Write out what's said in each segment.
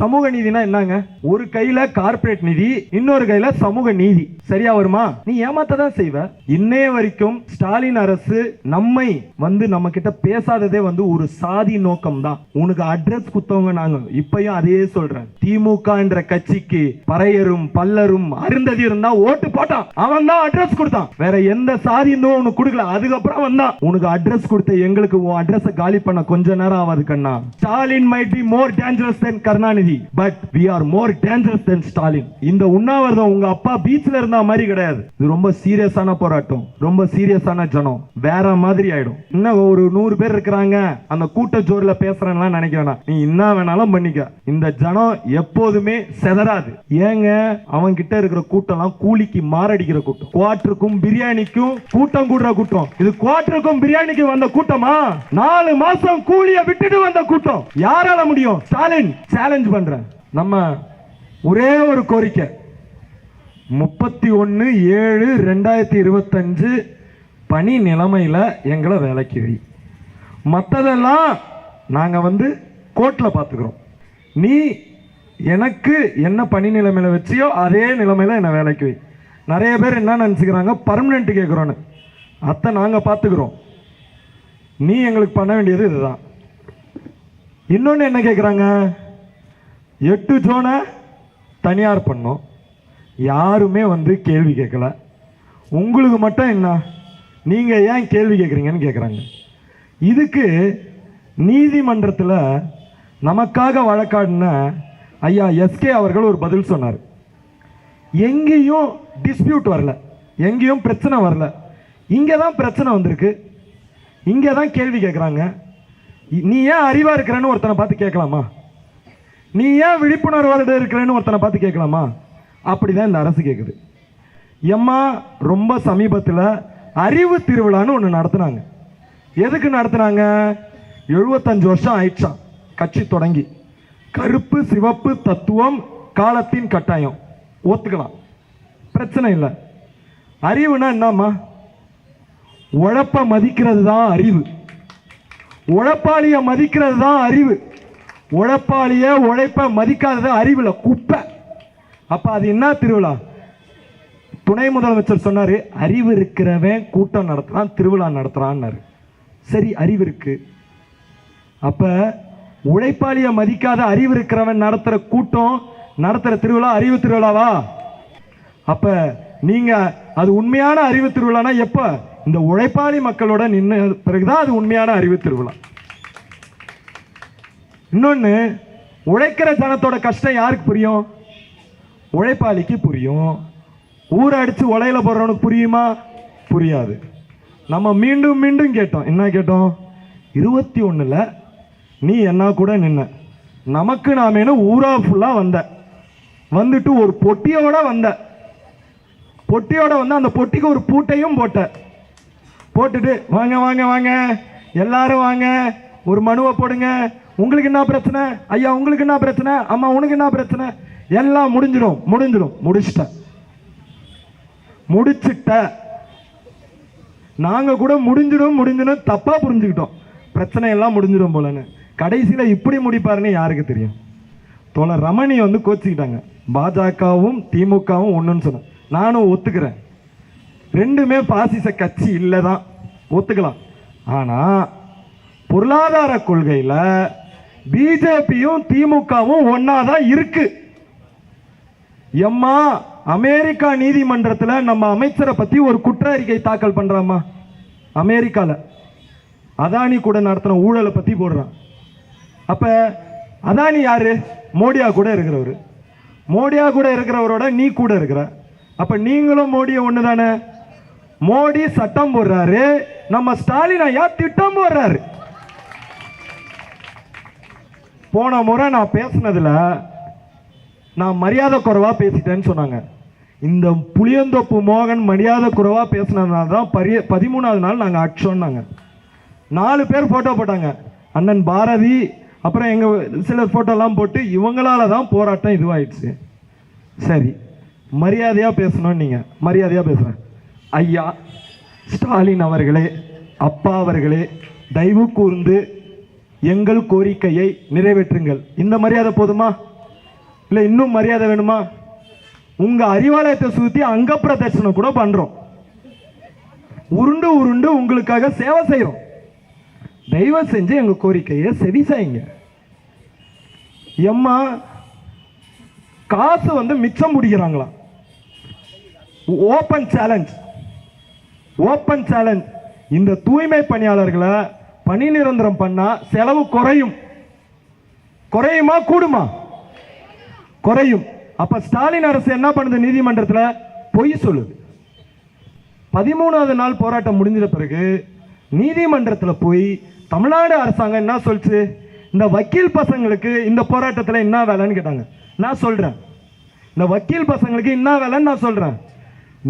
சமூக நீதினா என்னங்க? ஒரு கையில கார்ப்பரேட் நிதி இன்னொரு கையில சமூக நீதி. சரியா வருமா? நீ ஏமாத்த தான் செய்வ. இன்னைய வரைக்கும் ஸ்டாலின் அரசு நம்மை வந்து நம்ம கிட்ட பேசாததே வந்து ஒரு சாதி நோக்கம் தான் உனக்கு அட்ரஸ் குத்தவங்க நாங்க. இப்பயும் அதே சொல்றேன். திமுக என்ற கட்சிக்கு பறையரும் பல்லரும் அருந்ததி இருந்தா ஓட்டு போட்டான். அவன் தான் அட்ரஸ் கொடுத்தான். வேற எந்த சாதி இருந்தும் உனக்கு கொடுக்கல. அதுக்கப்புறம் வந்தான் உனக்கு அட்ரஸ் கொடுத்த எங்களுக்கு உன் அட்ரஸ் காலி பண்ண கொஞ்ச நேரம் ஆகாது கண்ணா. Stalin might be more dangerous than Karunanidhi. But we are more dangerous than Stalin இந்த உண்ணாவிரதம் உங்க அப்பா பீச்ல இருந்த மாதிரி கிடையாது. இது ரொம்ப சீரியஸான போராட்டம். ரொம்ப சீரியஸான ஜனம். வேற மாதிரி ஆயிடும். இன்னும் ஒரு நூறு பேர் இருக்கிறாங்க அந்த கூட்ட ஜோர்ல பேசுறேன்லாம் நினைக்க வேணாம். நீ என்ன வேணாலும் பண்ணிக்க. இந்த ஜனம் எப்போதுமே செதறாது. ஏங்க அவன் கிட்ட இருக்கிற கூட்டம்லாம் கூலிக்கு மாரடிக்கிற கூட்டம். குவாட்டருக்கும் பிரியாணிக்கும் கூட்டம் கூடுற கூட்டம். இது குவாட்டருக்கும் பிரியாணிக்கு வந்த கூட்டமா? நாலு மாசம் கூலிய விட்டுட்டு வந்த கூட்டம். யாரால முடியும்? ஸ்டாலின் சேலஞ்ச் பண்றேன். நம்ம ஒரே ஒரு கோரிக்கை. முப்பத்தி ஒன்று ஏழு ரெண்டாயிரத்தி இருபத்தஞ்சு பணி நிலைமையில் எங்களை வேலைக்கு வை. மற்றதெல்லாம் நாங்கள் வந்து கோர்ட்டில் பார்த்துக்குறோம் நீ எனக்கு என்ன பணி நிலைமையில் வச்சியோ அதே நிலைமையில் என்னை வேலைக்கு வை. நிறைய பேர் என்ன நினச்சிக்கிறாங்க? பர்மனெண்ட்டு கேட்குறோன்னு அத்தை நாங்கள் பார்த்துக்குறோம் நீ எங்களுக்கு பண்ண வேண்டியது இதுதான். இன்னொன்று என்ன கேட்குறாங்க எட்டு ஜோனை தனியார் பண்ணோம். யாருமே வந்து கேள்வி கேட்கல. உங்களுக்கு மட்டும் என்ன? நீங்கள் ஏன் கேள்வி கேட்குறீங்கன்னு கேட்குறாங்க. இதுக்கு நீதிமன்றத்தில் நமக்காக வழக்காடின ஐயா எஸ்கே அவர்கள் ஒரு பதில் சொன்னார். எங்கேயும் டிஸ்பியூட் வரல. எங்கேயும் பிரச்சனை வரல. இங்கே தான் பிரச்சனை வந்திருக்கு. இங்கே தான் கேள்வி கேட்குறாங்க. நீ ஏன் அறிவாக இருக்கிறேன்னு ஒருத்தனை பார்த்து கேட்கலாமா? நீ ஏன் விழிப்புணர்வோட இருக்கிறேன்னு ஒருத்தனை பார்த்து கேட்கலாமா? அப்படிதான் இந்த அரசு கேட்குது எம்மா ரொம்ப சமீபத்தில் அறிவு திருவிழான்னு ஒன்று நடத்துனாங்க. எதுக்கு நடத்துனாங்க? எழுபத்தஞ்சு வருஷம் ஆயிடுச்சான் கட்சி தொடங்கி. கருப்பு சிவப்பு தத்துவம் காலத்தின் கட்டாயம். ஒத்துக்கலாம். பிரச்சனை இல்லை. அறிவுனா என்னம்மா? உழைப்ப மதிக்கிறது தான் அறிவு. உழைப்பாளிய மதிக்கிறது தான் அறிவு. உழைப்பாளிய உழைப்ப மதிக்காதது அறிவில் குப்பை. அப்போ அது என்ன திருவிழா? துணை முதலமைச்சர் சொன்னார் அறிவு இருக்கிறவன் கூட்டம் நடத்துறான் திருவிழா நடத்துகிறான்னாரு சரி அறிவு இருக்கு. அப்போ உழைப்பாளியை மதிக்காத அறிவு இருக்கிறவன் நடத்துகிற கூட்டம் நடத்துகிற திருவிழா அறிவு திருவிழாவா? அப்போ நீங்கள் அது உண்மையான அறிவு திருவிழானா எப்போ? இந்த உழைப்பாளி மக்களோட நின்று பிறகுதான் அது உண்மையான அறிவு திருவிழா. இன்னொன்று உழைக்கிற ஜனத்தோட கஷ்டம் யாருக்கு புரியும்? உழைப்பாளிக்கு புரியும். ஊரை அடித்து உலையில் போடுறவனுக்கு புரியுமா? புரியாது. நம்ம மீண்டும் மீண்டும் கேட்டோம். என்ன கேட்டோம்? இருபத்தி ஒன்றில் நீ என்ன கூட நின்ன. நமக்கு நாமேனு ஊரா ஃபுல்லாக வந்த. வந்துட்டு ஒரு பொட்டியோட வந்த. பொட்டியோட வந்து அந்த பொட்டிக்கு ஒரு பூட்டையும் போட்ட. போட்டுட்டு வாங்க வாங்க வாங்க. எல்லாரும் வாங்க. ஒரு மனுவை போடுங்க. உங்களுக்கு என்ன பிரச்சனை? ஐயா உங்களுக்கு என்ன பிரச்சனை? அம்மா உனக்கு என்ன பிரச்சனை? எல்லாம் முடிஞ்சிடும் முடிஞ்சிடும். முடிச்சிட்ட முடிச்சிட்ட நாங்கள் கூட முடிஞ்சிடும் முடிஞ்சிடும் தப்பாக புரிஞ்சுக்கிட்டோம். பிரச்சனை எல்லாம் முடிஞ்சிடும் போலன்னு. கடைசியில் இப்படி முடிப்பாருன்னு யாருக்கு தெரியும்? தோழர் ரமணி வந்து கோச்சிக்கிட்டாங்க. பாஜகவும் திமுகவும் ஒன்றுன்னு சொன்னேன். நானும் ஒத்துக்கிறேன். ரெண்டுமே பாசிச கட்சி இல்லை தான் ஒத்துக்கலாம். ஆனால் பொருளாதார கொள்கையில் பிஜேபியும் திமுகவும் ஒன்னாதான் இருக்கு. எம்மா அமெரிக்கா நீதிமன்றத்தில் நம்ம அமைச்சரை பற்றி ஒரு குற்ற அறிக்கை தாக்கல் பண்ணுறாம்மா அமெரிக்காவில் அதானி கூட நடத்தின ஊழலை பற்றி போடுறான். அப்போ அதானி யாரு? மோடியா கூட இருக்கிறவர். மோடியா கூட இருக்கிறவரோட நீ கூட இருக்கிற. அப்ப நீங்களும் மோடியை ஒன்று தானே மோடி சட்டம் போடுறாரு. நம்ம ஸ்டாலின் ஐயா திட்டம் போடுறாரு. போன முறை நான் பேசினதில் நான் மரியாதை குறைவாக பேசிட்டேன்னு சொன்னாங்க. இந்த புளியந்தோப்பு மோகன் மரியாதை குறைவாக பேசினதுனால தான் பரிய பதிமூணாவது நாள் நாங்கள் அடிச்சோன்னாங்க. நாலு பேர் ஃபோட்டோ போட்டாங்க. அண்ணன் பாரதி அப்புறம் எங்கள் சிலர் ஃபோட்டோலாம் போட்டு இவங்களால தான் போராட்டம் இதுவாயிடுச்சு. சரி மரியாதையாக பேசணும்னு நீங்கள் மரியாதையாக பேசுகிறேன் ஐயா ஸ்டாலின் அவர்களே அப்பா அவர்களே தயவு கூர்ந்து எங்கள் கோரிக்கையை நிறைவேற்றுங்கள். இந்த மரியாதை போதுமா? இல்லை இன்னும் மரியாதை வேணுமா? உங்கள் அறிவாலயத்தை சுற்றி அங்க பிரதட்சணம் கூட பண்ணுறோம் உருண்டு உருண்டு உங்களுக்காக சேவை செய்கிறோம் தயவு செஞ்சு எங்கள் கோரிக்கையை செவி செய்யுங்க எம்மா காசு வந்து மிச்சம் முடிக்கிறாங்களாம் ஓப்பன் சேலஞ்ச். Open challenge. இந்த தூய்மை பணியாளர்களை பணி நிரந்தரம் பண்ணா செலவு குறையும். குறையுமா கூடுமா? குறையும். அப்ப ஸ்டாலின் அரசு என்ன பண்ணுது நீதிமன்றத்தில்? பொய் சொல்லுது. பதிமூணாவது நாள் போராட்டம் முடிஞ்ச பிறகு நீதிமன்றத்தில் போய் தமிழ்நாடு அரசாங்கம் என்ன சொல்லிச்சு? இந்த வக்கீல் பசங்களுக்கு இந்த போராட்டத்தில் என்ன வேலைன்னு கேட்டாங்க. நான் சொல்கிறேன் இந்த வக்கீல் பசங்களுக்கு என்ன வேலைன்னு நான் சொல்கிறேன்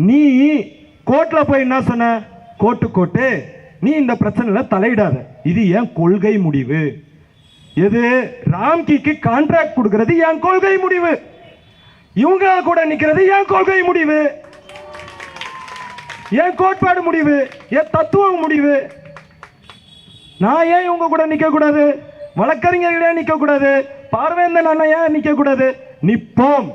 நீ கோர்ட்டில் போய் என்ன சொன்ன? Court court. நீ இந்த பிரச்சனையில தலையிடாத. இது என் கொள்கை முடிவு. எது ராம்கிக்கு கான்ட்ராக்ட் கொடுக்கறது என் கொள்கை முடிவு. இவங்க கூட நிற்கிறது என் கொள்கை முடிவு. என் கோட்பாடு முடிவு என் தத்துவம் முடிவு. நான் ஏன் இவங்க கூட நிற்கக்கூடாது கூடாது வழக்கறிஞர்களே நிக்க கூடாது பார்வேந்தன் அண்ணன் ஏன் நிற்கக்கூடாது கூடாது நிப்போம்.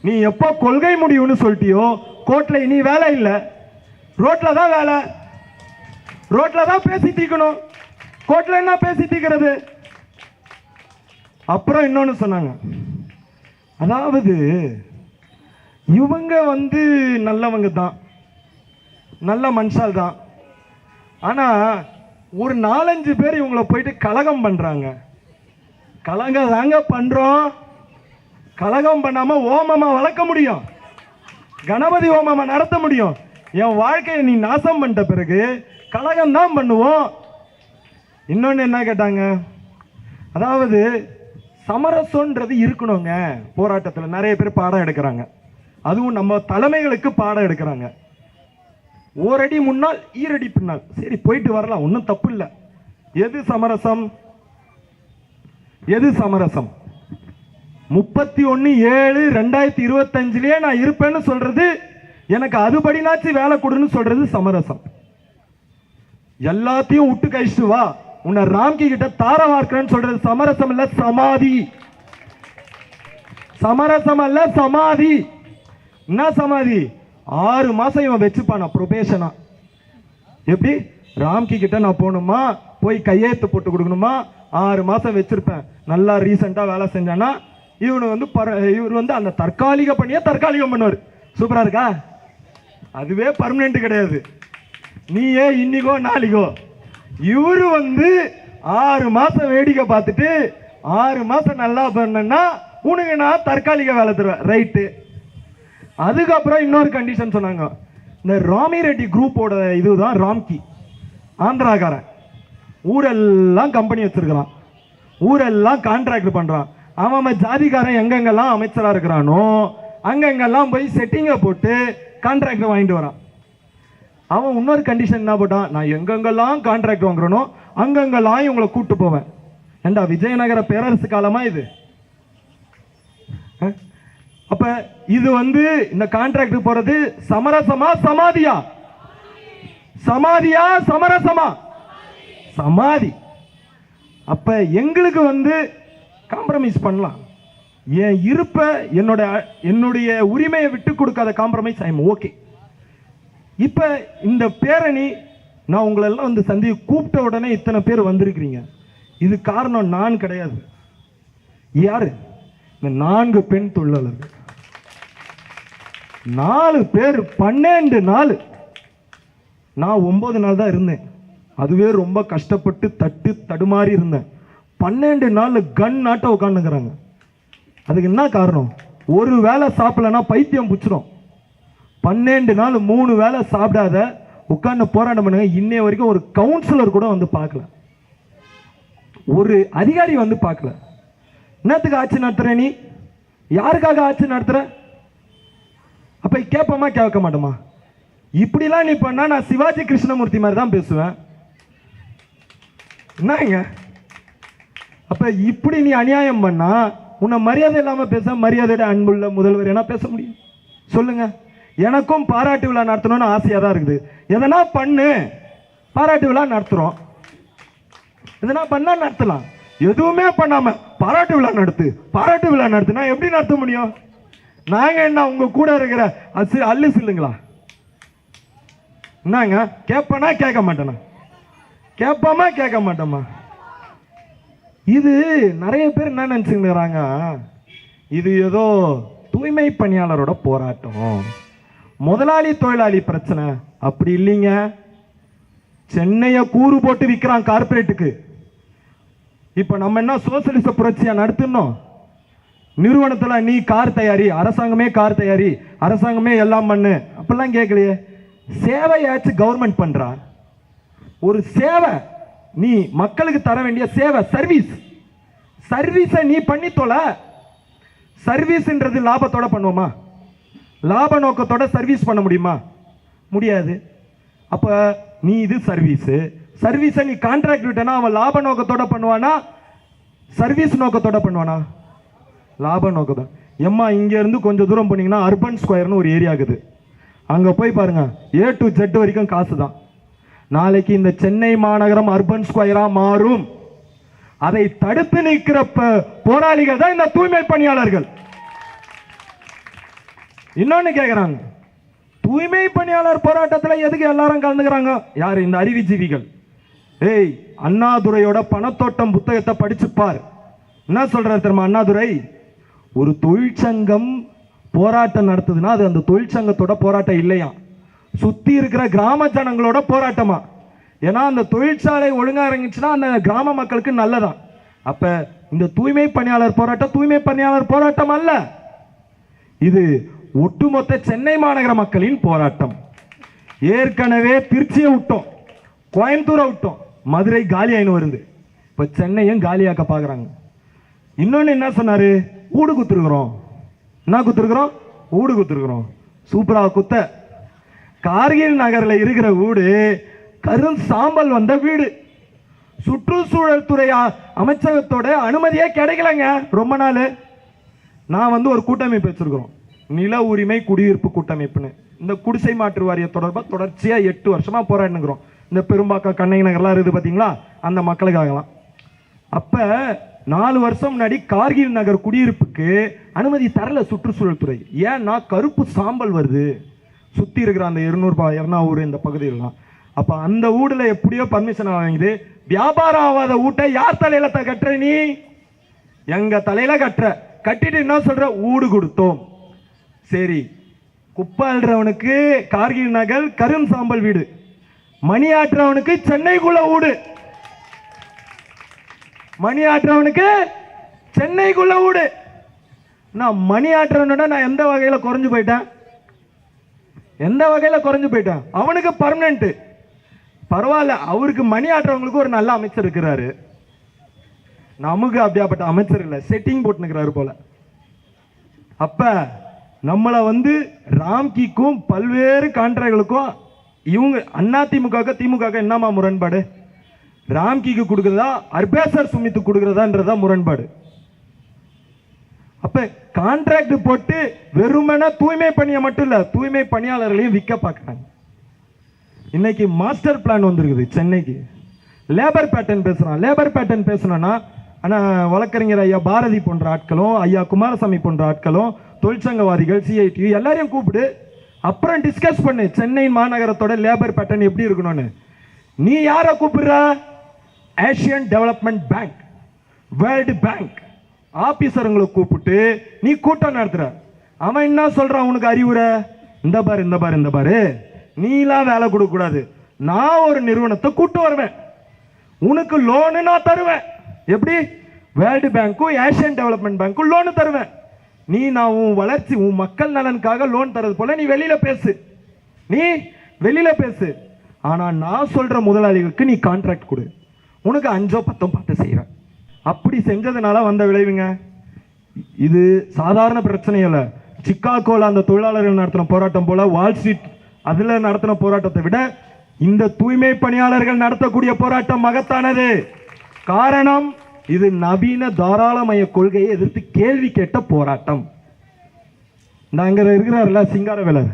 நீ எப்போ கொள்கை முடிவுன்னு சொல்லிட்டியோ கோர்ட்டில் இனி வேலை இல்லை. ரோட்டில் தான் வேலை. ரோட்ல தான் பேசி தீக்கணும் கோர்ட்ல என்ன பேசி தீக்கிறது அப்புறம் இன்னொன்னு சொன்னாங்க. அதாவது இவங்க வந்து நல்லவங்க தான். நல்ல மனுஷால் தான். ஆனால் ஒரு நாலஞ்சு பேர் இவங்கள போயிட்டு கலகம் பண்ணுறாங்க கலகம் தாங்க பண்ணுறோம் கலகம் பண்ணாமல் ஓமமாக வளர்க்க முடியும். கணபதி ஓமமா நடத்த முடியும். என் வாழ்க்கையை நீ நாசம் பண்ணிட்ட பிறகு கலகம் தான் பண்ணுவோம். இன்னொன்று என்ன கேட்டாங்க? அதாவது சமரசன்றது இருக்கணுங்க போராட்டத்தில். நிறைய பேர் பாடம் எடுக்கிறாங்க. அதுவும் நம்ம தலைமைகளுக்கு பாடம் எடுக்கிறாங்க. ஓரடி முன்னால் ஈரடி பின்னால். சரி போயிட்டு வரலாம். ஒன்றும் தப்பு இல்லை. எது சமரசம்? எது சமரசம்? முப்பத்தி ஒன்று ஏழு ரெண்டாயிரத்தி இருபத்தஞ்சிலேயே நான் இருப்பேன்னு சொல்றது எனக்கு அதுபடினாச்சு வேலை கொடுன்னு சொல்றது சமரசம். எல்லாத்தையும் விட்டு கழிச்சு வா. உன்னை ராம்கி கிட்ட தார வார்க்கிறேன்னு சொல்றது சமரசம் இல்ல சமாதி. சமரசம் அல்ல சமாதி. என்ன சமாதி? ஆறு மாசம் இவன் வச்சுப்பானா ப்ரொபேஷனா எப்படி? ராம்கி கிட்ட நான் போகணுமா? போய் கையெழுத்து போட்டு கொடுக்கணுமா? ஆறு மாசம் வச்சிருப்பேன். நல்லா ரீசெண்டா வேலை செஞ்சானா? இவனு வந்து பர- இவர் வந்து அந்த தற்காலிக பண்ணியே தற்காலிகம் பண்ணுவார். சூப்பரா இருக்கா? அதுவே பர்மனெண்ட் கிடையாது. நீ ஏன் இன்னிக்கோ நாளைக்கோ. இவரு வந்து ஆறு மாசம் வேடிக்கை பார்த்துட்டு ஆறு மாசம் நல்லா பண்ணனா உனக்கு நான் தற்காலிக வேலை தருவேன். ரைட்டு அதுக்கப்புறம் இன்னொரு கண்டிஷன் சொன்னாங்க. இந்த ராமி ரெட்டி குரூப்போட இதுதான் ராம்கி. ஆந்திராக்காரன். ஊரெல்லாம் கம்பெனி வச்சிருக்கிறான். ஊரெல்லாம் கான்ட்ராக்ட் பண்ணுறான் அவன் அவன் ஜாதிக்காரன் எங்கெங்கெல்லாம் அமைச்சராக இருக்கிறானோ அங்கங்கெல்லாம் போய் செட்டிங்கை போட்டு கான்ட்ராக்டை வாங்கிட்டு வரான். அவன் இன்னொரு கண்டிஷன் என்ன போட்டான்? நான் எங்கெங்கெல்லாம் கான்ட்ராக்ட் வாங்குறனோ அங்கங்கெல்லாம் இவங்களை கூட்டு போவேன். ஏண்டா விஜயநகர பேரரசு காலமா இது? அப்ப இது வந்து இந்த கான்ட்ராக்ட் போறது சமரசமா சமாதியா? சமாதியா சமரசமா? சமாதி. அப்ப எங்களுக்கு வந்து காம்ப்ரமைஸ் பண்ணலாம். என் இருப்ப என்னோட என்னுடைய உரிமையை விட்டு கொடுக்காத காம்ப்ரமைஸ் ஐ எம் ஓகே இப்போ இந்த பேரணி நான் உங்களை எல்லாம் வந்து சந்தி கூப்பிட்ட உடனே இத்தனை பேர் வந்திருக்கிறீங்க. இது காரணம் நான் கிடையாது. யார்? இந்த நான்கு பெண் தொழிலாளர்கள். நாலு பேர் பன்னெண்டு நாள். நான் ஒம்பது நாள் தான் இருந்தேன். அதுவே ரொம்ப கஷ்டப்பட்டு தட்டு தடுமாறி இருந்தேன். பன்னெண்டு நாள் கன் நாட்ட உட்காந்துக்கிறாங்க அதுக்கு என்ன காரணம்? ஒரு வேளை சாப்பிடலன்னா பைத்தியம் பிடிச்சிரும். பன்னெண்டு நாள் மூணு வேளை சாப்பிடாத உட்காந்து போராட்டம் பண்ணுங்க. இன்னைய வரைக்கும் ஒரு கவுன்சிலர் கூட வந்து பார்க்கல. ஒரு அதிகாரி வந்து பார்க்கல. என்னத்துக்கு ஆட்சி நடத்துற நீ? யாருக்காக ஆட்சி நடத்துற? அப்ப கேட்போமா கேட்க மாட்டோமா? இப்படிலாம் நீ பண்ணா நான் சிவாஜி கிருஷ்ணமூர்த்தி மாதிரி தான் பேசுவேன். என்னங்க? அப்ப இப்படி நீ அநியாயம் பண்ணா உன்னை மரியாதை இல்லாமல் பேச மரியாதையோட அன்புள்ள முதல்வர் என்ன பேச முடியும்? சொல்லுங்க. எனக்கும் பாராட்டு விழா நடத்தணும்னு ஆசையாக தான் இருக்குது. எதனா பண்ணு. பாராட்டு விழா நடத்துகிறோம் எதனா பண்ணால் நடத்தலாம். எதுவுமே பண்ணாமல் பாராட்டு விழா நடத்து. பாராட்டு விழா நடத்துனா எப்படி நடத்த முடியும்? நாங்கள் என்ன உங்கள் கூட இருக்கிற அசு அல்லு சில்லுங்களா? என்னங்க? கேட்பனா கேட்க மாட்டேனா? கேட்பாமா கேட்க மாட்டோமா? இது நிறைய பேர் என்ன நினைச்சுக்கிறாங்க இது ஏதோ தூய்மை பணியாளரோட போராட்டம். முதலாளி தொழிலாளி பிரச்சனை. அப்படி இல்லைங்க. சென்னையை கூறு போட்டு விற்கிறான் கார்ப்பரேட்டுக்கு. இப்போ நம்ம என்ன சோசியலிச புரட்சியை நடத்தணும் நிறுவனத்தில் நீ கார் தயாரி அரசாங்கமே கார் தயாரி அரசாங்கமே எல்லாம் பண்ணு. அப்படிலாம் கேட்கலையே. சேவையாச்சும் கவர்மெண்ட் பண்ணுறா ஒரு சேவை நீ மக்களுக்கு தர வேண்டிய சேவை சர்வீஸ் சர்வீஸை நீ பண்ணித்தோல சர்வீஸ்ன்றது லாபத்தோட பண்ணுவோமா? லாப நோக்கத்தோட சர்வீஸ் பண்ண முடியுமா? முடியாது. அப்போ நீ இது சர்வீஸு சர்வீஸை நீ கான்ட்ராக்ட் விட்டனா அவன் லாப நோக்கத்தோட பண்ணுவானா? சர்வீஸ் நோக்கத்தோட பண்ணுவானா? லாப நோக்கம் எம்மா இங்கேருந்து கொஞ்சம் தூரம் போனீங்கன்னா அர்பன் ஸ்கொயர்னு ஒரு ஏரியா இருக்குது. அங்கே போய் பாருங்கள் ஏ டு ஜெட் வரைக்கும் காசு தான் நாளைக்கு இந்த சென்னை மாநகரம் அர்பன் ஸ்கொயராக மாறும். அதை தடுத்து நிற்கிற போராளிகள் தான் இந்த தூய்மை பணியாளர்கள். இன்னொன்னு கேட்குறாங்க தூய்மை பணியாளர் போராட்டத்தில் எதுக்கு எல்லாரும் கலந்துக்கிறாங்க? யார் இந்த அறிவுஜீவிகள்? ஏய் அண்ணாதுரையோட பணத்தோட்டம் புத்தகத்தை படிச்சுப்பார் என்ன சொல்கிறார் தெரியுமா அண்ணாதுரை? ஒரு தொழிற்சங்கம் போராட்டம் நடத்துதுன்னா அது அந்த தொழிற்சங்கத்தோட போராட்டம் இல்லையா? சுற்றி இருக்கிற கிராம ஜனங்களோட போராட்டமா? ஏன்னா அந்த தொழிற்சாலை ஒழுங்காக இறங்கிச்சுன்னா அந்த கிராம மக்களுக்கு நல்லதான். அப்போ இந்த தூய்மை பணியாளர் போராட்டம் தூய்மை பணியாளர் போராட்டம் அல்ல. இது ஒட்டுமொத்த சென்னை மாநகர மக்களின் போராட்டம். ஏற்கனவே திருச்சியை விட்டோம் கோயம்புத்தூரை விட்டோம் மதுரை காலி வருது. இப்போ சென்னையும் காலியாக்க பார்க்குறாங்க இன்னொன்று என்ன சொன்னார்? ஊடு குத்துருக்குறோம். என்ன குத்துருக்குறோம்? ஊடு குத்துருக்குறோம். சூப்பராக குத்த. கார்கில் நகரில் இருக்கிற வீடு கரும் சாம்பல் வந்த வீடு. சுற்றுச்சூழல் துறை அமைச்சகத்தோட அனுமதியே கிடைக்கலங்க. ரொம்ப நாள். நான் வந்து ஒரு கூட்டமைப்பு வச்சுருக்குறோம். நில உரிமை குடியிருப்பு கூட்டமைப்புன்னு. இந்த குடிசை மாற்று வாரிய தொடர்பாக தொடர்ச்சியாக எட்டு வருஷமாக போராடினுக்கிறோம் இந்த பெரும்பாக்கம் கண்ணகி நகர்லாம் இருக்குது பார்த்தீங்களா அந்த மக்களுக்காகலாம். அப்போ நாலு வருஷம் முன்னாடி கார்கில் நகர் குடியிருப்புக்கு அனுமதி தரல சுற்றுச்சூழல் துறை. ஏன்னா கருப்பு சாம்பல் வருது. சுற்றி இருக்கிற அந்த இருநூறுபா எர்ணாவூர் இந்த பகுதியிலலாம். அப்போ அந்த ஊடில் எப்படியோ பர்மிஷன் வாங்கிது. வியாபாரம் ஆகாத ஊட்டை யார் தலையில த- கட்டுற நீ? எங்கள் தலையில கட்டுற. கட்டிட்டு என்ன சொல்கிற ஊடு கொடுத்தோம். சரி. குப்பை கார்கில் நகர் கரும் சாம்பல் வீடு. மணி ஆட்டுறவனுக்கு சென்னைக்குள்ள ஊடு. மணி ஆட்டுறவனுக்கு சென்னைக்குள்ள ஊடு. நான் மணி ஆற்றவனோட நான் எந்த வகையில் குறைஞ்சு போயிட்டேன்? எந்த வகையில் குறைஞ்சு போயிட்டேன்? அவனுக்கு பர்மனெண்ட்டு பரவாயில்ல அவருக்கு மணி ஆற்றவங்களுக்கு ஒரு நல்ல அமைச்சர் இருக்கிறாரு. நமக்கு அப்படியாப்பட்ட அமைச்சர் இல்லை செட்டிங் போட்டுனுக்கிறாரு போல. அப்போ நம்மளை வந்து ராம்கிக்கும் பல்வேறு கான்ட்ராக்டுகளுக்கும் இவங்க அண்ணா திமுக திமுக என்னமா முரண்பாடு? ராம்கிக்கு கொடுக்குறதா அர்பேசர் சுமித்து கொடுக்குறதான்றதா முரண்பாடு. அப்ப கான்ட்ராக்ட் போட்டு வெறுமனா தூய்மை பணியை மட்டும் இல்ல தூய்மை பணியாளர்களையும் விற்க பார்க்குறாங்க. இன்னைக்கு மாஸ்டர் பிளான் வந்திருக்குது சென்னைக்கு. லேபர் பேட்டர்ன் பேசுகிறான் லேபர் பேட்டர்ன் பேசுனோன்னா ஆனால் வழக்கறிஞர் ஐயா பாரதி போன்ற ஆட்களும் ஐயா குமாரசாமி போன்ற ஆட்களும் தொழிற்சங்கவாதிகள் சிஐடி எல்லாரையும் கூப்பிடு. அப்புறம் டிஸ்கஸ் பண்ணு. சென்னை மாநகரத்தோட லேபர் பேட்டர்ன் எப்படி இருக்கணும்னு. நீ யாரை கூப்பிடுற? Asian development bank world bank ஆபீசருங்களை கூப்பிட்டு நீ கூட்டம் நடத்துற. அவன் என்ன சொல்கிறான் உனக்கு அறிவுரை? இந்த பாரு இந்த பாரு இந்த பாரு. நீலாம் வேலை கொடுக்கக்கூடாது. நான் ஒரு நிறுவனத்தை கூட்டு வருவேன். உனக்கு லோனு நான் தருவேன். எப்படி? வேர்ல்டு பேங்க்கும் ஏஷியன் டெவலப்மெண்ட் பேங்க்கும் லோனு தருவேன். நீ நான் உன் வளர்ச்சி உன் மக்கள் நலனுக்காக லோன் தரது போல நீ வெளியில் பேசு. நீ வெளியில் பேசு. ஆனால் நான் சொல்கிற முதலாளிகளுக்கு நீ கான்ட்ராக்ட் கொடு. உனக்கு அஞ்சோ பத்தோ பார்த்து செய்கிறேன் அப்படி செஞ்சதுனால வந்த விளைவுங்க. இது சாதாரண பிரச்சனை இல்லை சிக்காகோவில் அந்த தொழிலாளர்கள் நடத்தின போராட்டம் போல் வால் ஸ்ட்ரீட் அதில் நடத்தின போராட்டத்தை விட இந்த தூய்மை பணியாளர்கள் நடத்தக்கூடிய போராட்டம் மகத்தானது. காரணம் இது நவீன தாராளமய கொள்கையை எதிர்த்து கேள்வி கேட்ட போராட்டம். நாங்கள் இருக்கிறார்ல சிங்காரவேலர்.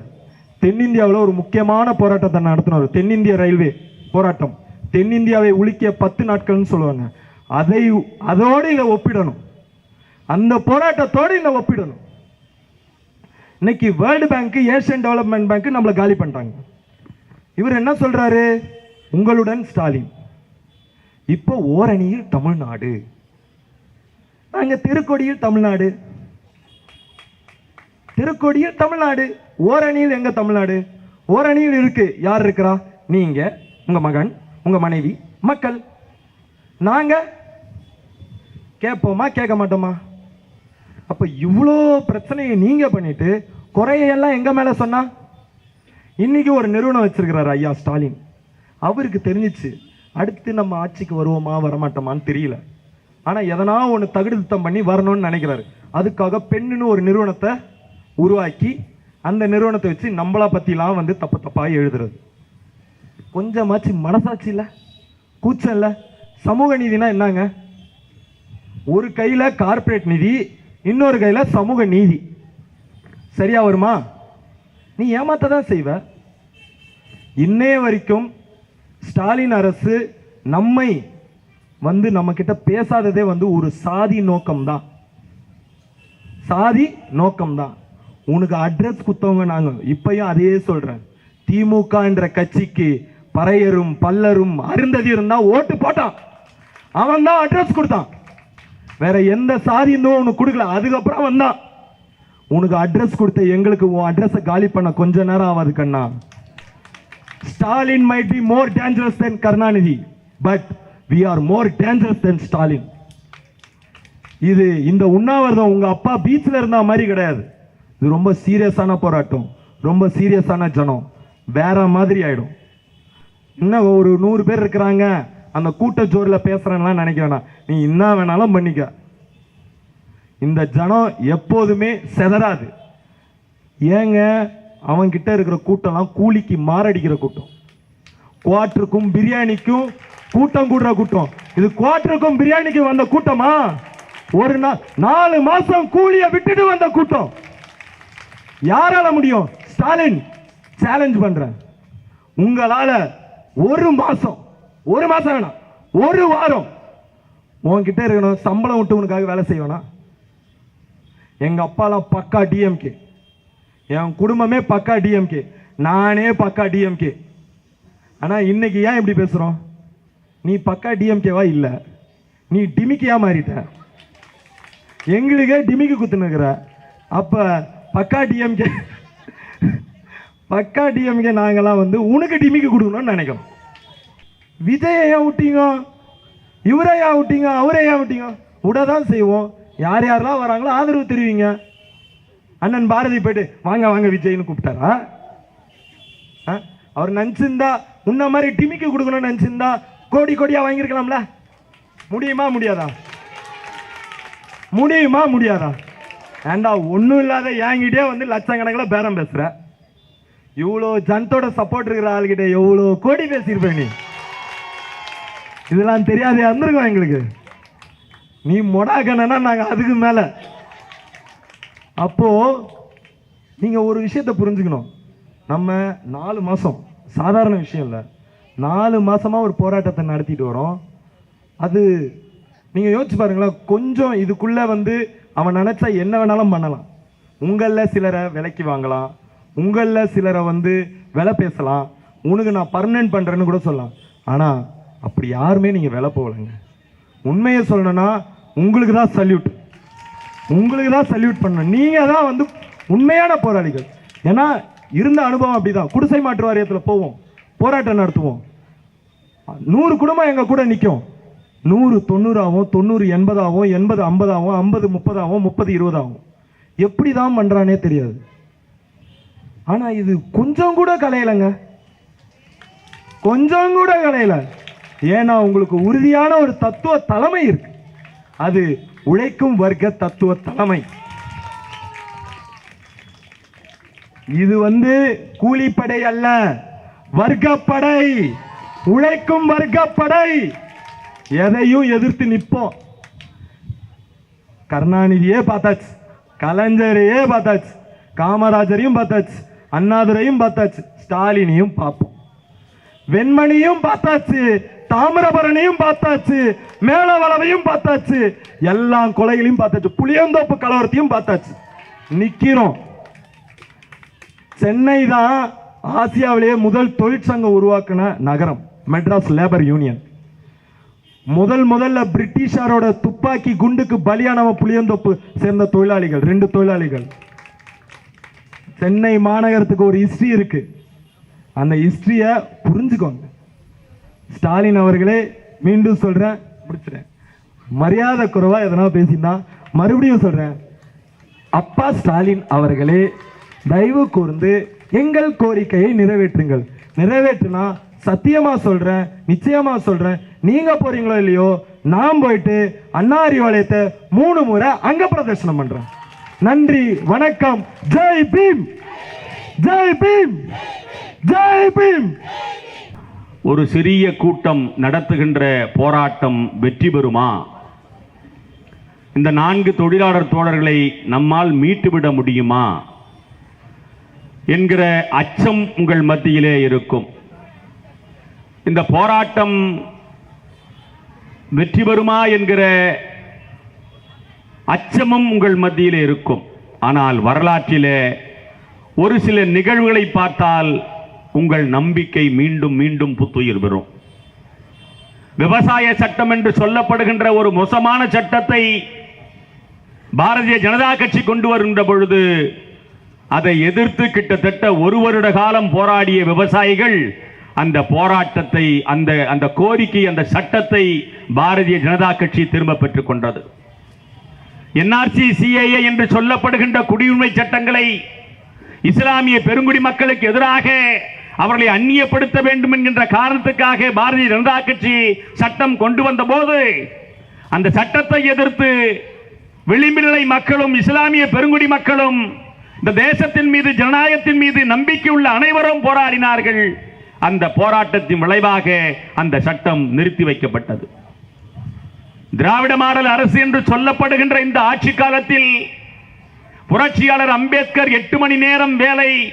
தென்னிந்தியாவில் ஒரு முக்கியமான போராட்டத்தை நடத்தினார் தென்னிந்திய ரயில்வே போராட்டம். தென்னிந்தியாவை உலுக்கிய பத்து நாட்கள்னு சொல்லுவாங்க. அதை அதோடு இதை ஒப்பிடணும். அந்த போராட்டத்தோடு இதை ஒப்பிடணும். இன்னைக்கு வேர்ல்டு பேங்க்கு ஏஷியன் டெவலப்மெண்ட் பேங்க்கு நம்மளை காலி பண்ணுறாங்க இவர் என்ன சொல்கிறாரு உங்களுடன் ஸ்டாலின். இப்போ ஓரணியில் தமிழ்நாடு. நாங்கள் திருக்கொடியில் தமிழ்நாடு. திருக்கொடியில் தமிழ்நாடு. ஓரணியில் எங்க தமிழ்நாடு? ஓரணியில் இருக்கு. யார் இருக்கிறா? நீங்க உங்க மகன் உங்க மனைவி மக்கள். நாங்க கேட்போமா கேட்க மாட்டோமா? அப்ப இவ்வளோ பிரச்சனையை நீங்க பண்ணிட்டு குறையெல்லாம் எங்க மேல சொன்னா? இன்னைக்கு ஒரு நிறுவனம் வச்சிருக்கிறாரு ஐயா ஸ்டாலின். அவருக்கு தெரிஞ்சிச்சு. அடுத்து நம்ம ஆட்சிக்கு வருவோமா வரமாட்டோமான்னு தெரியல. ஆனால் எதனா ஒன்று தகுதித்தம் பண்ணி வரணும்னு நினைக்கிறாரு. அதுக்காக பெண்ணுன்னு ஒரு நிறுவனத்தை உருவாக்கி அந்த நிறுவனத்தை வச்சு நம்மளா பற்றிலாம் வந்து தப்பு தப்பாக எழுதுறது. கொஞ்சமாச்சு மனசாட்சி இல்லை? கூச்சம் இல்லை? சமூக நீதினா என்னங்க? ஒரு கையில் கார்ப்பரேட் நிதி இன்னொரு கையில் சமூக நீதி. சரியா வருமா? நீ ஏமாத்த தான் செய்வ. இன்னைய வரைக்கும் ஸ்டாலின் அரசு நம்மை வந்து நம்ம கிட்ட பேசாததே வந்து ஒரு சாதி நோக்கம்தான். சாதி நோக்கம்தான். உனக்கு அட்ரஸ் குத்தவங்க நாங்கள் இப்பயும் அதையே சொல்றேன். திமுக என்ற கட்சிக்கு பறையரும் பல்லரும் அருந்ததி இருந்தா ஓட்டு போட்டான். அவன் தான் அட்ரஸ் கொடுத்தான். வேற எந்த சாதி இருந்தும் உனக்கு கொடுக்கல அதுக்கப்புறம் வந்தான் உனக்கு அட்ரஸ் கொடுத்த எங்களுக்கு உன் அட்ரஸை காலி பண்ண கொஞ்ச நேரம் ஆகாது கண்ணா. Stalin might be more dangerous than Karunanidhi but we are more dangerous than Stalin இது இந்த உண்ணாவிரதம் உங்க அப்பா பீச்ல இருந்த மாதிரி கிடையாது. இது ரொம்ப சீரியஸான போராட்டம் ரொம்ப சீரியஸான ஜனம். வேற மாதிரி ஆயிடும். இன்னும் ஒரு நூறு பேர் இருக்கிறாங்க அந்த கூட்டச்சோறுல பேசுறேன்லாம் நினைக்க வேணாம். நீ என்ன வேணாலும் பண்ணிக்க. இந்த ஜனம் எப்போதுமே செதறாது. ஏங்க அவன்கிட்ட இருக்கிற கூட்டம்லாம் கூலிக்கு மாரடிக்கிற கூட்டம். குவாட்டருக்கும் பிரியாணிக்கும் கூட்டம் கூடுற கூட்டம். இது குவாட்டருக்கும் பிரியாணிக்கும் வந்த கூட்டமா? ஒரு நாள் நாலு மாசம் கூலிய விட்டுட்டு வந்த கூட்டம். யாரால முடியும்? ஸ்டாலின் சேலஞ்ச் பண்றேன். உங்களால ஒரு மாசம் ஒரு மாசம் வேணாம் ஒரு வாரம் உன்கிட்ட இருக்கணும் சம்பளம் விட்டு உனக்காக வேலை செய்வேனா எங்க அப்பாலாம் பக்கா டிஎம்கே என் குடும்பமே பக்கா டிஎம்கே நானே பக்கா டிஎம்கே ஆனால் இன்னைக்கு ஏன் இப்படி பேசுகிறோம் நீ பக்கா டிஎம்கேவா இல்லை. நீ டிமிக்கியாக மாறிட்ட. எங்களுக்கே டிமிக்கு குத்துனுக்குற. அப்போ பக்கா டிஎம்கே பக்கா டிஎம்கே நாங்களாம் வந்து உனக்கு டிமிக்கு கொடுக்கணும்னு நினைக்கிறோம். விஜயை விட்டீங்க? இவரையா விட்டீங்க? அவரையா விட்டீங்க? விட தான் செய்வோம். யார் யாரெல்லாம் வராங்களோ ஆதரவு தெரிவிங்க. அண்ணன் பாரதி போயிட்டு வாங்க வாங்க விஜய்னு கூப்பிட்டாரா. ஆ? அவர் நினச்சிருந்தா முன்ன மாதிரி டிமிக்கு கொடுக்கணும்னு நினச்சிருந்தா கோடி கோடியாக வாங்கியிருக்கலாம்ல? முடியுமா முடியாதா? முடியுமா முடியாதா? ஏண்டா ஒன்றும் இல்லாத என்கிட்டயே வந்து லட்சக்கணக்கில் பேரம் பேசுகிற இவ்வளோ ஜனத்தோட சப்போர்ட் இருக்கிற ஆள்கிட்ட எவ்வளோ கோடி பேசியிருப்பேன் நீ? இதெல்லாம் தெரியாதே இருந்திருக்கோம் எங்களுக்கு. நீ மொடாக்கணும்னா நாங்கள் அதுக்கு மேலே. அப்போ நீங்க ஒரு விஷயத்தை புரிஞ்சுக்கணும். நம்ம நாலு மாசம் சாதாரண விஷயம் இல்லை. நாலு மாசமா ஒரு போராட்டத்தை நடத்திட்டு வரோம். அது நீங்க யோசிச்சு பாருங்களேன் கொஞ்சம் இதுக்குள்ள வந்து அவன் நினைச்சா என்ன வேணாலும் பண்ணலாம். உங்களில் சிலரை விலைக்கு வாங்கலாம். உங்களில் சிலரை வந்து விலை பேசலாம். உனக்கு நான் பர்மனன்ட் பண்ணுறேன்னு கூட சொல்லலாம். ஆனால் அப்படி யாருமே நீங்கள் விலை போகலைங்க. உண்மையை சொல்லணும்னா உங்களுக்கு தான் சல்யூட் உங்களுக்கு தான் சல்யூட் பண்ணணும். நீங்கள் தான் வந்து உண்மையான போராளிகள். ஏன்னா இருந்த அனுபவம் அப்படிதான். குடிசை மாற்று வாரியத்தில் போவோம். போராட்டம் நடத்துவோம். நூறு குடும்பம் எங்கள் கூட நிற்கும் நூறு தொண்ணூறாகவும் தொண்ணூறு எண்பதாகவும் எண்பது ஐம்பதாகவும் ஐம்பது முப்பதாகவும் முப்பது இருபதாகவும் எப்படி தான் பண்ணுறானே தெரியாது. ஆனால் இது கொஞ்சம் கூட கலையலைங்க. கொஞ்சம் கூட கலையல. ஏன்னா உங்களுக்கு உறுதியான ஒரு தத்துவ தலைமை இருக்கு. அது உழைக்கும் வர்க்க தத்துவ தலைமை. இது வந்து கூலிப்படை அல்ல வர்க்கப்படை. உழைக்கும் வர்க்கப்படை. எதையும் எதிர்த்து நிற்போம். கருணாநிதியே பார்த்தாச்சு கலைஞரையே பார்த்தாச்சு காமராஜரையும் பார்த்தாச்சு அண்ணாதுரையும் பார்த்தாச்சு ஸ்டாலினையும் பார்ப்போம். வெண்மணியும் பார்த்தாச்சு தாமிரபரணியும் பார்த்தாச்சு மேலவளவையும் பார்த்தாச்சு எல்லா கொலைகளையும் பார்த்தாச்சு. புளியந்தோப்பு கலவரத்தையும் பார்த்தாச்சு. நிக்கிறோம். சென்னை தான் ஆசியாவிலேயே முதல் தொழிற்சங்கம் உருவாக்கின நகரம் மெட்ராஸ் லேபர் யூனியன். முதல் முதல்ல பிரிட்டிஷாரோட துப்பாக்கி குண்டுக்கு பலியானவன் புளியந்தோப்பு சேர்ந்த தொழிலாளிகள் ரெண்டு தொழிலாளிகள். சென்னை மாநகரத்துக்கு ஒரு ஹிஸ்ட்ரி இருக்கு. அந்த ஹிஸ்ட்ரியை புரிஞ்சுக்கோங்க. ஸ்டாலின் அவர்களே மீண்டும் சொல்றேன் முடிச்சிட்டேன் மரியாதை குறைவா எதனா பேசினா மறுபடியும் சொல்றேன். அப்பா ஸ்டாலின் அவர்களே தயவு கூர்ந்து எங்கள் கோரிக்கையை நிறைவேற்றுங்கள். நிறைவேற்றினா சத்தியமா சொல்றேன் நிச்சயமா சொல்றேன். நீங்க போறீங்களோ இல்லையோ நான் போயிட்டு அண்ணா அறிவாலயத்தை மூணு முறை அங்க பிரதர்ஷனம் பண்றேன். நன்றி வணக்கம். ஜெய் பீம்! ஜெய் பீம்! ஜெய் பீம்! ஒரு சிறிய கூட்டம் நடத்துகின்ற போராட்டம் வெற்றி பெறுமா? இந்த நான்கு தொழிலாளர் தோழர்களை நம்மால் மீட்டுவிட முடியுமா? என்கிற அச்சம் உங்கள் மத்தியிலே இருக்கும். இந்த போராட்டம் வெற்றி பெறுமா என்கிற அச்சமும் உங்கள் மத்தியிலே இருக்கும். ஆனால் வரலாற்றிலே ஒரு சில நிகழ்வுகளை பார்த்தால் உங்கள் நம்பிக்கை மீண்டும் மீண்டும் புத்துயிர் பெறும். விவசாய சட்டம் என்று சொல்லப்படுகின்ற ஒரு மோசமான சட்டத்தை பாரதிய ஜனதா கட்சி கொண்டு வருகின்ற பொழுது அதை எதிர்த்து கிட்டத்தட்ட ஒரு வருட காலம் போராடிய விவசாயிகள் அந்த போராட்டத்தை அந்த அந்த கோரிக்கை அந்த சட்டத்தை பாரதிய ஜனதா கட்சி திரும்ப பெற்றுக் கொண்டது. என்ஆர்சி சிஏஏ என்று சொல்லப்படுகின்ற குடியுரிமை சட்டங்களை இஸ்லாமிய பெருங்குடி மக்களுக்கு எதிராக அவர்களை அந்நியப்படுத்த வேண்டும் என்கின்ற காரணத்துக்காக பாரதிய ஜனதா கட்சி சட்டம் கொண்டு வந்த போது அந்த சட்டத்தை எதிர்த்து விளிம்புநிலை மக்களும் இஸ்லாமிய பெருங்குடி மக்களும் இந்த தேசத்தின் மீது ஜனநாயகத்தின் மீது நம்பிக்கை உள்ள அனைவரும் போராடினார்கள். அந்த போராட்டத்தின் விளைவாக அந்த சட்டம் நிறுத்தி வைக்கப்பட்டது. திராவிட மாடல் அரசு என்று சொல்லப்படுகின்ற இந்த ஆட்சி காலத்தில் புரட்சியாளர் அம்பேத்கர் எட்டு மணி நேரம் வேலை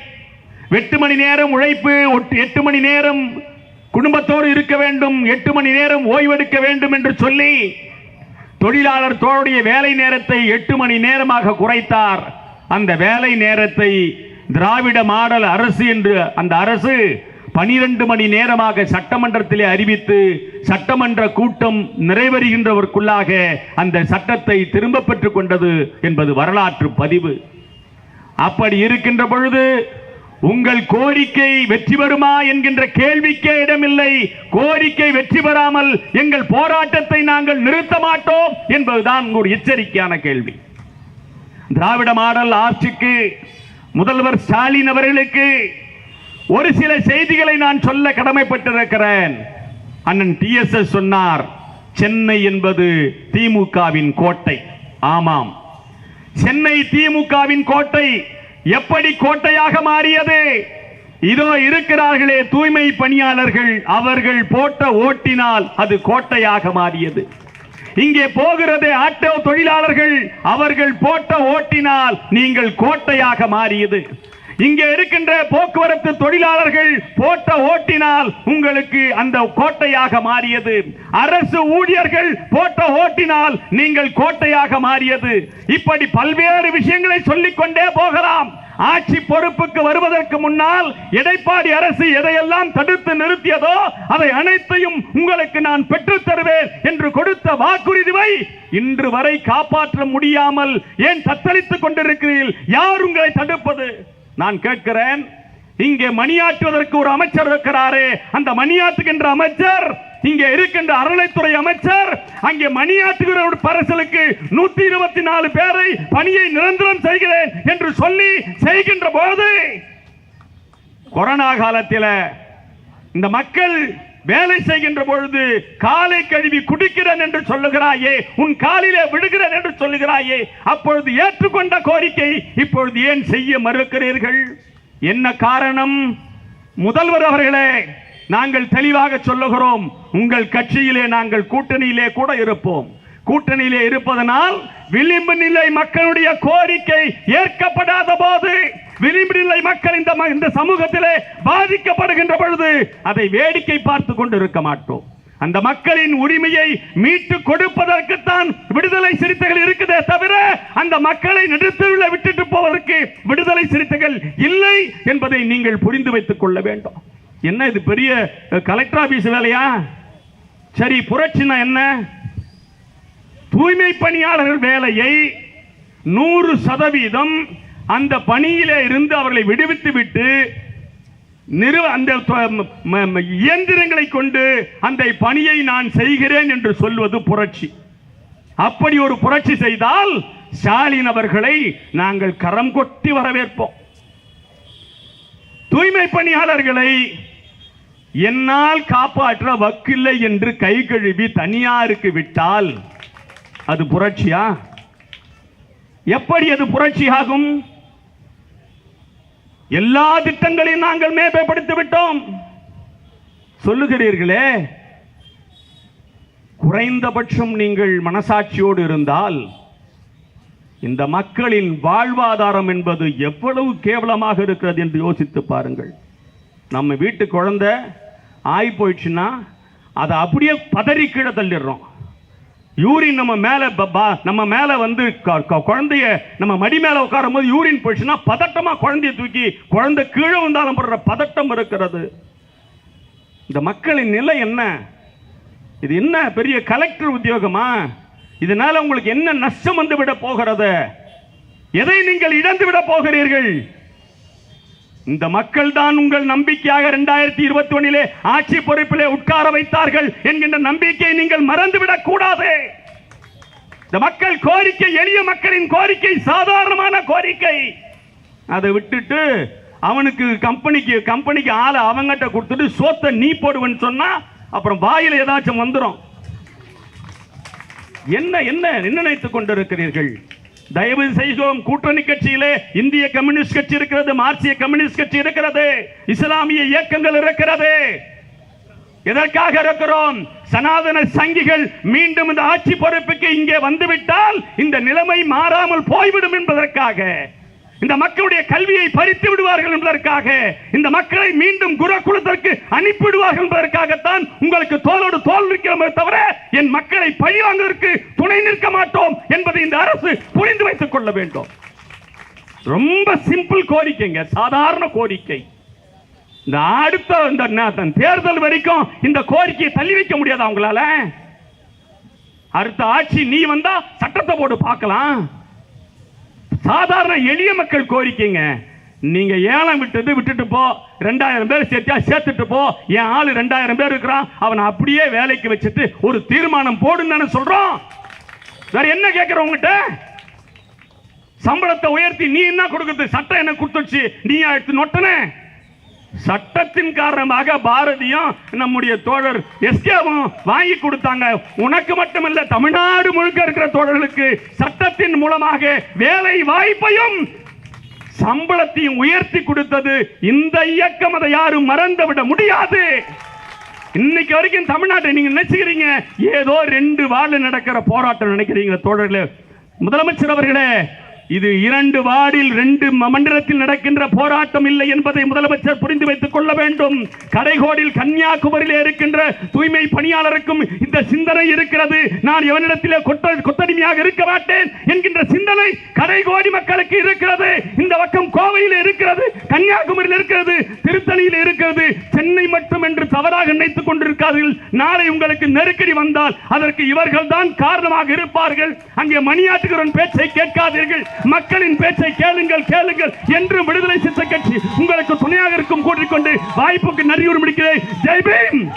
எட்டு மணி நேரம் உழைப்பு ஒட்டு- எட்டு மணி நேரம் குடும்பத்தோடு இருக்க வேண்டும் எட்டு மணி நேரம் ஓய்வெடுக்க வேண்டும் என்று சொல்லி தொழிலாளர் தோளுடைய வேலை நேரத்தை எட்டு மணி நேரமாக குறைத்தார். அந்த வேலை நேரத்தை திராவிட மாடல் அரசு என்று அந்த அரசு பனிரெண்டு மணி நேரமாக சட்டமன்றத்திலே அறிவித்து சட்டமன்ற கூட்டம் நிறைவருகின்றவர்க்குள்ளாக அந்த சட்டத்தை திரும்ப பெற்றுக் கொண்டது என்பது வரலாற்று பதிவு. அப்படி இருக்கின்ற பொழுது உங்கள் கோரிக்கை வெற்றி பெறுமா என்கின்ற கேள்விக்கே இடமில்லை. கோரிக்கை வெற்றி பெறாமல் எங்கள் போராட்டத்தை நாங்கள் நிறுத்த மாட்டோம் என்பதுதான் ஒரு எச்சரிக்கையான கேள்வி. திராவிட மாடல் ஆட்சிக்கு முதல்வர் ஸ்டாலின் அவர்களுக்கு ஒரு சில செய்திகளை நான் சொல்ல கடமைப்பட்டிருக்கிறேன். அண்ணன் டிஎஸ்எஸ் சொன்னார் சென்னை என்பது திமுகவின் கோட்டை. ஆமாம். சென்னை திமுகவின் கோட்டை எப்படி கோட்டையாக மாறியது? இதோ இருக்கிறார்களே தூய்மை பணியாளர்கள் அவர்கள் போட்ட ஓட்டினால் அது கோட்டையாக மாறியது. இங்கே போகிறதே ஆட்டோ தொழிலாளர்கள் அவர்கள் போட்ட ஓட்டினால் நீங்கள் கோட்டையாக மாறியது. இங்கே இருக்கின்ற போக்குவரத்து தொழிலாளர்கள் போட்ட ஓட்டினால் உங்களுக்கு அந்த கோட்டையாக மாறியது. அரசு ஊழியர்கள் போட்ட ஓட்டினால் நீங்கள் கோட்டையாக மாறியது. இப்படி பல்வேறு விஷயங்களை சொல்லிக்கொண்டே போகலாம். ஆட்சி பொறுப்புக்கு வருவதற்கு முன்னால் எடைப்பாடி அரசு எதையெல்லாம் தடுத்து நிறுத்தியதோ அதை அனைத்தையும் உங்களுக்கு நான் பெற்றுத் தருவேன் என்று கொடுத்த வாக்குறுதிவை இன்று வரை காப்பாற்ற முடியாமல் ஏன் தத்தளித்துக் கொண்டிருக்கிறீர்கள்? யார் உங்களை தடுப்பது? நான் கேட்கிறேன் இங்கே மணியாற்றுவதற்கு ஒரு அமைச்சர் இருக்கிறாரே. அந்த மணியாற்றுகின்ற அமைச்சர் இங்கே இருக்கின்ற அறநிலைத்துறை அமைச்சர் அங்கே மணியாற்றுகிற ஒரு பரிசலுக்கு நூத்தி இருபத்தி நாலு பேரை பணியை நிரந்தரம் செய்கிறேன் என்று சொல்லி செய்கின்ற போது கொரோனா காலத்தில் இந்த மக்கள் வேலை செய்கின்ற பொழுது காலை கழுவி குடிக்கிறேன் என்று சொல்லுகிறாயே உன் காலிலே விடுகிறேன் என்று சொல்லுகிறாயே அப்பொழுது ஏற்றுக்கொண்ட கோரிக்கை இப்பொழுது ஏன் செய்ய மறுக்கிறீர்கள்? என்ன காரணம்? முதல்வர் அவர்களே நாங்கள் தெளிவாக சொல்லுகிறோம் உங்கள் கட்சியிலே நாங்கள் கூட்டணியிலே கூட இருப்போம். கூட்டணியிலே இருப்பதனால் விளிம்பு நிலை மக்களுடைய கோரிக்கை ஏற்கப்படாத போது விளிம்பு மக்கள் இந்த இந்த சமூகத்திலே பாதிக்கப்படுகின்ற பொழுது அதை வேடிக்கை பார்த்து கொண்டு இருக்க மாட்டோம். அந்த மக்களின் உரிமையை மீட்டு கொடுப்பதற்குத்தான் விடுதலை சிறுத்தைகள் இருக்குதே தவிர அந்த மக்களை நிறுத்தவில்லை விட்டுட்டு போவதற்கு விடுதலை சிறுத்தைகள் இல்லை என்பதை நீங்கள் புரிந்து வைத்துக் கொள்ள வேண்டும். என்ன இது பெரிய கலெக்டர் ஆபீஸ் வேலையா? சரி புரட்சினா என்ன? தூய்மை பணியாளர்கள் வேலையை நூறு சதவீதம் அந்த பணியிலே இருந்து அவர்களை விடுவித்து விட்டு நிறுவ அந்த இயந்திரங்களை கொண்டு அந்த பணியை நான் செய்கிறேன் என்று சொல்வது புரட்சி. அப்படி ஒரு புரட்சி செய்தால் ஸ்டாலின் அவர்களை நாங்கள் கரம் கொட்டி வரவேற்போம். தூய்மை பணியாளர்களை என்னால் காப்பாற்ற வக்கில்லை என்று கை கழுவி தனியாருக்கு விட்டால் அது புரட்சியா? எப்படி அது புரட்சியாகும்? எல்லா திட்டங்களையும் நாங்கள் மேம்படுத்தி விட்டோம் சொல்லுகிறீர்களே குறைந்தபட்சம் நீங்கள் மனசாட்சியோடு இருந்தால் இந்த மக்களின் வாழ்வாதாரம் என்பது எவ்வளவு கேவலமாக இருக்கிறது என்று யோசித்து பாருங்கள். நம்ம வீட்டு குழந்தை ஆகி போயிடுச்சுன்னா அதை அப்படியே பதறி கீழே தள்ளிடுறோம். யூரின் நம்ம மேலே நம்ம மேலே வந்து குழந்தைய நம்ம மடி மேலே உட்காரும் போது யூரின் போயிடுச்சுன்னா பதட்டமாக குழந்தைய தூக்கி குழந்தை கீழே வந்தாலும் படுற பதட்டம் இருக்கிறது. இந்த மக்களின் நிலை என்ன? இது என்ன பெரிய கலெக்டர் உத்தியோகமா? இதனால உங்களுக்கு என்ன நஷ்டம் வந்து விட போகிறது? எதை நீங்கள் இழந்து விட போகிறீர்கள்? இந்த மக்கள் தான் உங்கள் நம்பிக்கையாக இரண்டாயிரத்தி இருபத்தி ஒன்னிலே ஆட்சி பொறுப்பிலே உட்கார வைத்தார்கள் என்கின்ற நம்பிக்கையை நீங்கள் மறந்துவிடக் கூடாது. இந்த மக்கள் கோரிக்கை எளிய மக்களின் கோரிக்கை சாதாரணமான கோரிக்கை. அதை விட்டுட்டு அவனுக்கு கம்பெனிக்கு கம்பெனிக்கு ஆளை அவங்ககிட்ட கொடுத்துட்டு சோத்தை நீ போடுவேன்னு சொன்னா அப்புறம் வாயில் ஏதாச்சும் வந்துடும் என்ன என்ன நிர்ணயித்துக் கொண்டிருக்கிறீர்கள்? தயவு செய்தோம் கூட்டணி கட்சியிலே இந்திய கம்யூனிஸ்ட் கட்சி இருக்கிறது மார்க்சிய கம்யூனிஸ்ட் கட்சி இருக்கிறது இஸ்லாமிய இயக்கங்கள் இருக்கிறது. எதற்காக இருக்கிறோம்? சனாதன சங்கிகள் மீண்டும் இந்த ஆட்சி பொறுப்புக்கு இங்கே வந்துவிட்டால் இந்த நிலைமை மாறாமல் போய்விடும் என்பதற்காக. இந்த மக்களுடைய கல்வியை பறித்து விடுவார்கள் என்பதற்காக. இந்த மக்களை மீண்டும் குரக்குலத்திற்கு அனுப்பிடுவார்கள் என்பதற்காகத்தான் உங்களுக்கு தோளோடு தோல் இருக்கிறோமே தவிர என் மக்களை பழிவாங்குவதற்கு துணை நிற்க மாட்டோம் என்பதை இந்த அரசு புரிந்து வைத்துக் கொள்ள வேண்டும். ரொம்ப சிம்பிள் கோரிக்கைங்க சாதாரண கோரிக்கை. இந்த அடுத்த இந்த தேர்தல் வரைக்கும் இந்த கோரிக்கையை தள்ளி வைக்க முடியாது உங்களால? அடுத்த ஆட்சி நீ வந்தா சட்டத்தை போட்டு பார்க்கலாம். சாதாரண எளிய மக்கள் கோரிக்கைங்க. நீங்க ஏலம் விட்டது விட்டுட்டு போ. ரெண்டாயிரம் பேர் சேர்த்தியா சேர்த்துட்டு போ. என் ஆளு ரெண்டாயிரம் பேர் இருக்கிறான். அவனை அப்படியே வேலைக்கு வச்சுட்டு ஒரு தீர்மானம் போடுன்னு சொல்றோம். வேற என்ன கேட்கிறோம் உங்ககிட்ட? சம்பளத்தை உயர்த்தி நீ என்ன கொடுக்குறது? சட்டம் என்ன கொடுத்துச்சு நீ எடுத்து நொட்டன. சட்டத்தின் காரணமாக பாரதியும் நம்முடைய தோழர் எஸ்கேவும் வாங்கி கொடுத்தாங்க. உனக்கு மட்டுமல்ல தமிழ்நாடு முழுக்க இருக்கிற தோழர்களுக்கு சட்டத்தின் மூலமாக வேலை வாய்ப்பையும் சம்பளத்தையும் உயர்த்தி கொடுத்தது இந்த இயக்கம் அதை யாரும் மறந்து விட முடியாது. இன்னைக்கு வரைக்கும் தமிழ்நாட்டை நீங்க நினைச்சுக்கிறீங்க. ஏதோ ரெண்டு வார்டில் நடக்கிற போராட்டம் நினைக்கிறீங்க தோழர்களே. முதலமைச்சர் அவர்களே இது இரண்டு வார்டில் ரெண்டு ம- மண்டலத்தில் நடக்கின்ற போராட்டம் இல்லை என்பதை முதலமைச்சர் புரிந்து வைத்துக் கொள்ள வேண்டும். கடைகோடில் கன்னியாகுமரியிலே இருக்கின்ற தூய்மை பணியாளருக்கும் இந்த சிந்தனை இருக்கிறது. நான் எவனிடத்திலே கொத்தடிமையாக இருக்க மாட்டேன் என்கின்ற சிந்தனை கடைகோடி மக்களுக்கு இருக்கிறது. இந்த பக்கம் கோவையில் இருக்கிறது கன்னியாகுமரியில் இருக்கிறது திருத்தணியில் இருக்கிறது. சென்னை மட்டும் என்று தவறாக நினைத்துக் கொண்டிருக்கார்கள். நாளை உங்களுக்கு நெருக்கடி வந்தால் அதற்கு இவர்கள் தான் காரணமாக இருப்பார்கள். அங்கே மணியாற்றுகிறவன் பேச்சை கேட்காதீர்கள். மக்களின் பேச்சை கேளுங்கள் கேளுங்கள் என்று விடுதலை சித்த கட்சி உங்களுக்கு துணையாக இருக்கும் கூட்டிக்கொண்டு வாய்ப்புக்கு நன்றி முடிக்கிறேன். ஜெய்பீம்